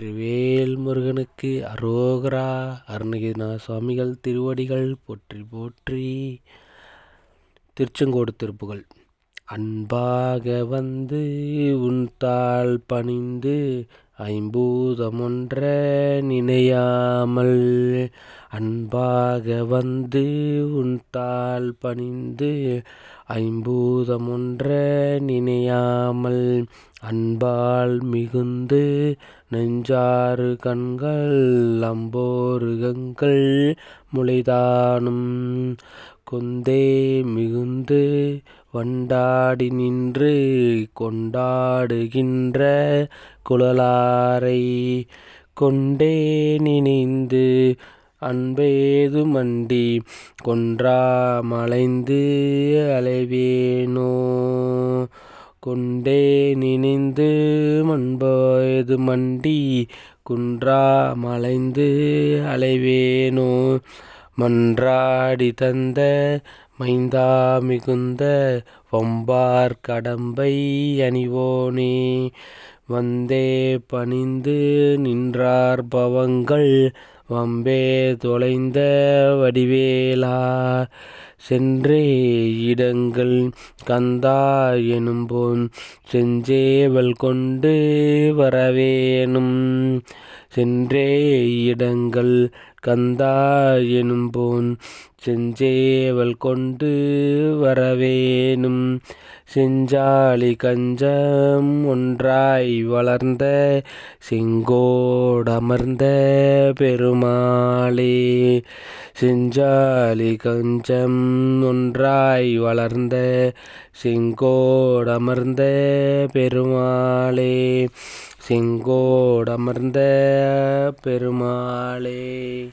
வெற்றிவேல் முருகனுக்கு அரோகரா. அருணகிரிநாத சுவாமிகள் திருவடிகள் போற்றி போற்றி. திருச்செங்கோடு திருப்புகள். அன்பாக வந்து உன் தாள் பணிந்து ஐம்பூதமொன்ற நினையாமல் அன்பாக வந்து உன் பணிந்து ஐம்பூதமொன்ற நினையாமல் அன்பால் மிகுந்து நெஞ்சாறு கண்கள் அம்போருகங்கள் முளைதானும். கொந்தே மிகுந்து வண்டாடி நின்று கொண்டாடுகின்ற குழலாரை கொண்டே நினைந்து அன்பேது மண்டி கொன்றாமலைந்து அலைவேனோ கொண்டே நினைந்து மண்போது மண்டி குன்றாமலைந்து அலைவேனோ மன்றாடி தந்த மைந்தா மிகுந்த வம்பார் கடம்பை அணிவோனே? வந்தே பணிந்து நின்றார் பவங்கள் வம்பே தொலைந்த வடிவேலா. சென்றே இடங்கள் கந்தா எனும்போன் செஞ்சேவல் கொண்டு வரவேணும் சென்றே இடங்கள் கந்தா எனும்போன் செஞ்சேவல் கொண்டு வரவேனும். செஞ்சாலி கஞ்சம் ஒன்றாய் வளர்ந்த செங்கோடமர்ந்த பெருமாளே. செஞ்சாலி கஞ்சம் ஒன்றாய் வளர்ந்த செங்கோடமர்ந்த பெருமாளே. செங்கோடமர்ந்த பெருமாளே.